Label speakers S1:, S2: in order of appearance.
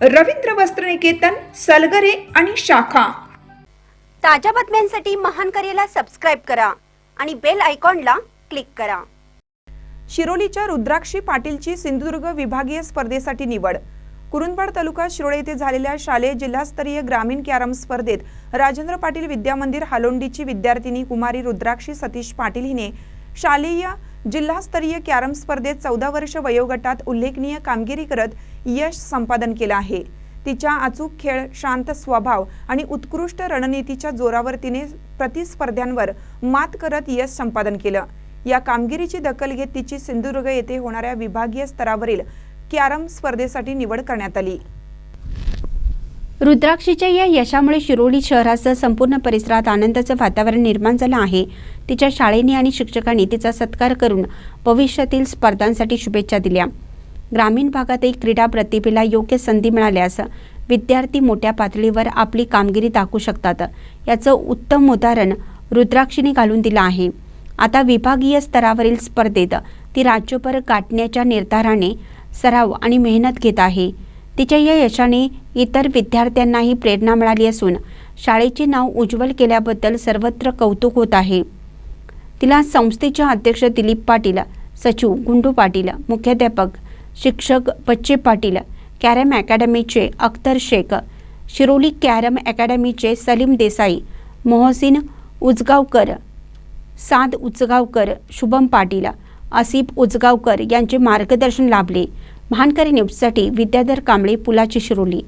S1: रवींद्र वस्त्रनिकेतन सलगरे आणि शाखा.
S2: ताज्या बातम्यांसाठी महान करेला सबस्क्राईब करा आणि बेल आयकॉनला क्लिक करा.
S1: शिरोलीच्या रुद्राक्षी पाटीलची सिंधुदुर्ग विभागीय स्पर्धेसाठी निवड. कुरुंदवाड तालुका शिरोळे येथे झालेल्या शालेय जिल्हास्तरीय ग्रामीण कॅरम स्पर्धेत राजेंद्र पाटील विद्यामंदिर हालोंडीची विद्यार्थिनी कुमारी रुद्राक्षी सतीश पाटील हिने शालेय जिल्हास्तरीय कॅरम स्पर्धेत चौदा वर्ष वयोगटात उल्लेखनीय कामगिरी करत यश संपादन केलं आहे. तिच्या अचूक खेळ शांत स्वभाव आणि उत्कृष्ट रणनीतीच्या जोरावर तिने प्रतिस्पर्ध्यांवर मात करत यश संपादन केलं. या कामगिरीची दखल घेत तिची सिंधुदुर्ग येथे होणाऱ्या विभागीय स्तरावरील कॅरम स्पर्धेसाठी निवड करण्यात आली.
S3: रुद्राक्षीच्या या यशामुळे शिरोली शहरासह संपूर्ण परिसरात आनंदाचं वातावरण निर्माण झालं आहे. तिच्या शाळेने आणि शिक्षकांनी तिचा सत्कार करून भविष्यातील स्पर्धांसाठी शुभेच्छा दिल्या. ग्रामीण भागातही क्रीडा प्रतिभेला योग्य संधी मिळाल्यास विद्यार्थी मोठ्या पातळीवर आपली कामगिरी दाखवू शकतात. याचं उत्तम उदाहरण रुद्राक्षीने घालून दिलं आहे. आता विभागीय स्तरावरील स्पर्धेत ती राज्यभर गाठण्याच्या निर्धाराने सराव आणि मेहनत घेत आहे. तिच्या या यशाने इतर विद्यार्थ्यांनाही प्रेरणा मिळाली असून शाळेचे नाव उज्ज्वल केल्याबद्दल सर्वत्र कौतुक होत आहे. तिला संस्थेच्या अध्यक्ष दिलीप पाटील सचिव गुंडू पाटील मुख्याध्यापक शिक्षक बच्चे पाटील कॅरम अकॅडमीचे अख्तर शेख शिरोली कॅरम अकॅडमीचे सलीम देसाई मोहसिन उजगावकर साद उजगावकर शुभम पाटील आसिफ उजगावकर यांचे मार्गदर्शन लाभले. महानकरी न्यूजसाठी विद्याधर कांबळे पुलाची शिरोली